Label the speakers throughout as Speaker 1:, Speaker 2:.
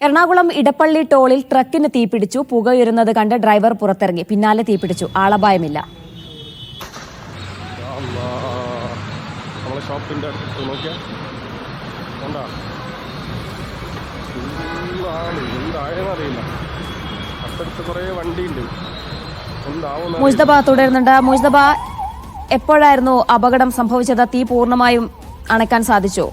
Speaker 1: എറണാകുളം ഇടപ്പള്ളി ടോളിൽ ട്രക്കിന് തീപിടിച്ചു. പുകയുരുന്നത് കണ്ട് ഡ്രൈവർ പുറത്തിറങ്ങി. പിന്നാലെ തീപിടിച്ചു. ആളപായമില്ല. മുജ്തബ തുടരുന്നുണ്ട്. മുജ്തബ എപ്പോഴായിരുന്നു അപകടം സംഭവിച്ചത്? തീ പൂർണമായും അണയ്ക്കാൻ സാധിച്ചു.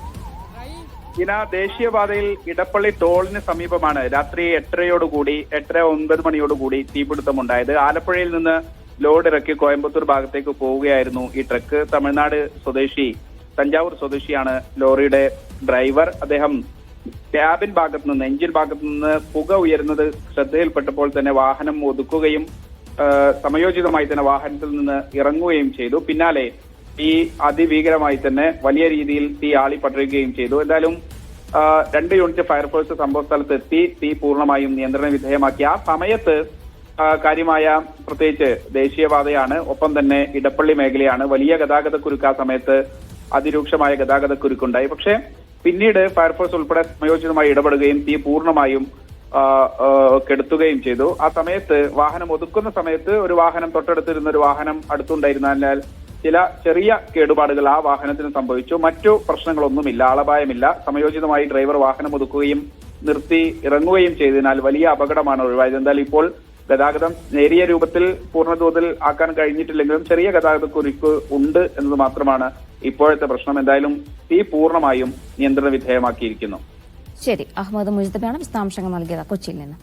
Speaker 2: ഇന ദേശീയപാതയിൽ ഇടപ്പള്ളി ടോളിന് സമീപമാണ് രാത്രി എട്ടരയോടുകൂടി എട്ടര ഒൻപത് മണിയോടുകൂടി തീപിടുത്തമുണ്ടായത് ആലപ്പുഴയിൽ നിന്ന് ലോഡ് ഇറക്കി കോയമ്പത്തൂർ ഭാഗത്തേക്ക് പോവുകയായിരുന്നു ഈ ട്രക്ക്. തമിഴ്നാട് സ്വദേശി തഞ്ചാവൂർ സ്വദേശിയാണ് ലോറിയുടെ ഡ്രൈവർ. അദ്ദേഹം ക്യാബിൻ ഭാഗത്ത് നിന്ന് എഞ്ചിൻ ഭാഗത്ത് നിന്ന് പുക ഉയരുന്നത് ശ്രദ്ധയിൽപ്പെട്ടപ്പോൾ തന്നെ വാഹനം ഒതുക്കുകയും സമയോചിതമായി തന്നെ വാഹനത്തിൽ നിന്ന് ഇറങ്ങുകയും ചെയ്തു. പിന്നാലെ തീ അതിഭീകരമായി തന്നെ വലിയ രീതിയിൽ തീ ആളിപടരുകയുമേ ചെയ്തു. എന്തായാലും രണ്ട് യൂണിറ്റ് ഫയർഫോഴ്സ് സംഭവ സ്ഥലത്ത് എത്തി തീ പൂർണമായും നിയന്ത്രണ വിധേയമാക്കി. ആ സമയത്ത് കാര്യമായ പ്രത്യേകിച്ച് ദേശീയപാതയാണ് ഒപ്പം തന്നെ ഇടപ്പള്ളി മേഖലയാണ്. വലിയ ഗതാഗത കുരുക്ക് ആ സമയത്ത് അതിരൂക്ഷമായ ഗതാഗത കുരുക്കുണ്ടായി പക്ഷേ പിന്നീട് ഫയർഫോഴ്സ് ഉൾപ്പെടെ സമയോചിതമായി ഇടപെടുകയും തീ പൂർണമായും കെടുത്തുകയും ചെയ്തു. ആ സമയത്ത് വാഹനം ഒതുക്കുന്ന സമയത്ത് ഒരു വാഹനം തൊട്ടടുത്തിരുന്ന ഒരു വാഹനം അടുത്തുണ്ടായിരുന്നാൽ ചില ചെറിയ കേടുപാടുകൾ ആ വാഹനത്തിന് സംഭവിച്ചു. മറ്റു പ്രശ്നങ്ങളൊന്നുമില്ല ആളപായമില്ല. സമയോചിതമായി ഡ്രൈവർ വാഹനം ഒതുക്കുകയും നിർത്തി ഇറങ്ങുകയും ചെയ്തതിനാൽ വലിയ അപകടമാണ് ഒഴിവായത്. എന്തായാലും ഇപ്പോൾ ഗതാഗതം നേരിയ രൂപത്തിൽ പൂർണതോതിൽ ആക്കാൻ കഴിഞ്ഞിട്ടില്ലെങ്കിലും ചെറിയ ഗതാഗത കുരുക്ക് ഉണ്ട് എന്നത് മാത്രമാണ് ഇപ്പോഴത്തെ പ്രശ്നം. എന്തായാലും തീ പൂർണമായും നിയന്ത്രണ വിധേയമാക്കിയിരിക്കുന്നു.
Speaker 1: ശരി അഹമ്മദ് മുജ്തബയാണ് വിശദാംശങ്ങൾ നൽകിയത് കൊച്ചിയിൽ നിന്ന്.